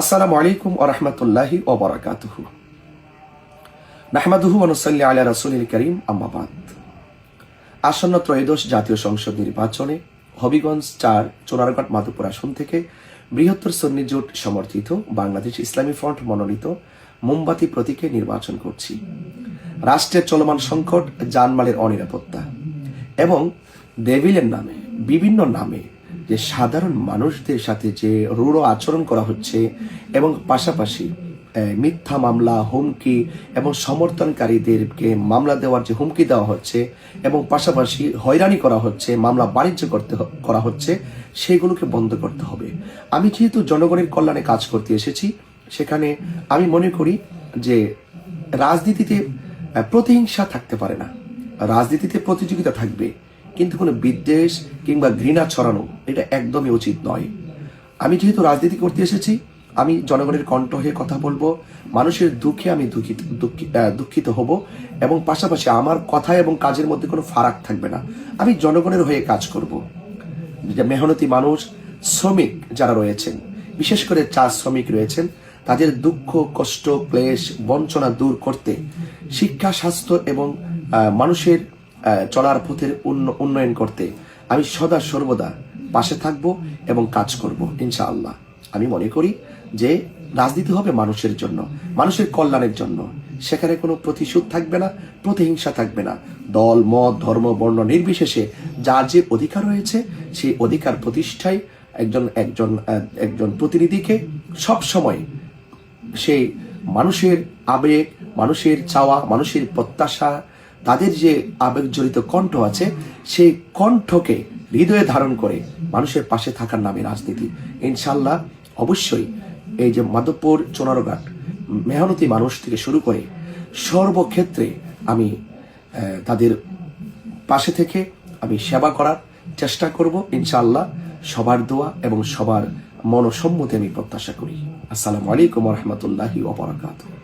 আসসালামু আলাইকুম ও রহমতুল্লাহি ও বরাকাতুহু। নাহমাদুহু অনুসাল্লি আলা রাসুলিল করিম আম্মাবাদ আসন্ন ত্রয়োদশ জাতীয় সংসদ নির্বাচনে হবিগঞ্জ চার চোনারঘাট মাধুপুর আসন থেকে বৃহত্তর সন্নি জোট সমর্থিত বাংলাদেশ ইসলামী ফ্রন্ট মনোনীত মোমবাতি প্রতীকে নির্বাচন করছি। রাষ্ট্রের চলমান সংকট, জানমালের অনিরাপত্তা এবং ডেভিলের নামে, বিভিন্ন নামে যে সাধারণ মানুষদের সাথে যে রূঢ় আচরণ করা হচ্ছে এবং পাশাপাশি মিথ্যা মামলা, হুমকি এবং সমর্থনকারীদেরকে মামলা দেওয়ার যে হুমকি দেওয়া হচ্ছে এবং পাশাপাশি হয়রানি করা হচ্ছে, মামলা বাণিজ্য করতে করা হচ্ছে, সেগুলোকে বন্ধ করতে হবে। আমি যেহেতু জনগণের কল্যাণে কাজ করতে এসেছি, সেখানে আমি মনে করি যে রাজনীতিতে প্রতিহিংসা থাকতে পারে না। রাজনীতিতে প্রতিযোগিতা থাকবে। কিন্তু কোনো বিদ্বেষ কিংবা ঘৃণা ছড়ানো এটা একদমই উচিত নয়। আমি যেহেতু রাজনীতি করতে এসেছি, আমি জনগণের কণ্ঠ হয়ে কথা বলব, মানুষের দুঃখে আমি দুঃখিত, দুঃখি- দুঃখিত হব এবং পাশাপাশি আমার কথা এবং কাজের মধ্যে কোনো ফারাক থাকবে না। আমি জনগণের হয়ে কাজ করব। মেহনতি মানুষ, শ্রমিক যারা রয়েছেন, বিশেষ করে চা শ্রমিক রয়েছেন, তাদের দুঃখ, কষ্ট, ক্লেশ, বঞ্চনা দূর করতে শিক্ষা, স্বাস্থ্য এবং মানুষের চলার পথের উন্ন- উন্নয়ন করতে আমি সদা সর্বদা পাশে থাকব এবং কাজ করব, ইনশাআল্লাহ। আমি মনে করি যে রাজনীতি হবে মানুষের জন্য, মানুষের কল্যাণের জন্য। সেখানে কোনো প্রতিশোধ থাকবে না, প্রতিহিংসা থাকবে না। দল, মত, ধর্ম, বর্ণ নির্বিশেষে যার যে অধিকার রয়েছে, সেই অধিকার প্রতিষ্ঠায় একজন একজন একজন প্রতিনিধিকে সব সময় সেই মানুষের আবেগ, মানুষের চাওয়া, মানুষের প্রত্যাশা তাদের যে আবেগ জড়িত কণ্ঠ আছে, সেই কণ্ঠকে হৃদয়ে ধারণ করে মানুষের পাশে থাকার নামে রাজনীতি। ইনশাল্লাহ অবশ্যই এই যে মাধবপুর চোনারঘাট, মেহনতি মানুষ থেকে শুরু করে সর্বক্ষেত্রে আমি তাদের পাশে থেকে আমি সেবা করার চেষ্টা করব, ইনশাআল্লাহ। সবার দোয়া এবং সবার মনসম্মতি আমি প্রত্যাশা করি। আসসালামু আলাইকুম রহমতুল্লাহি ওবরাকাতুহ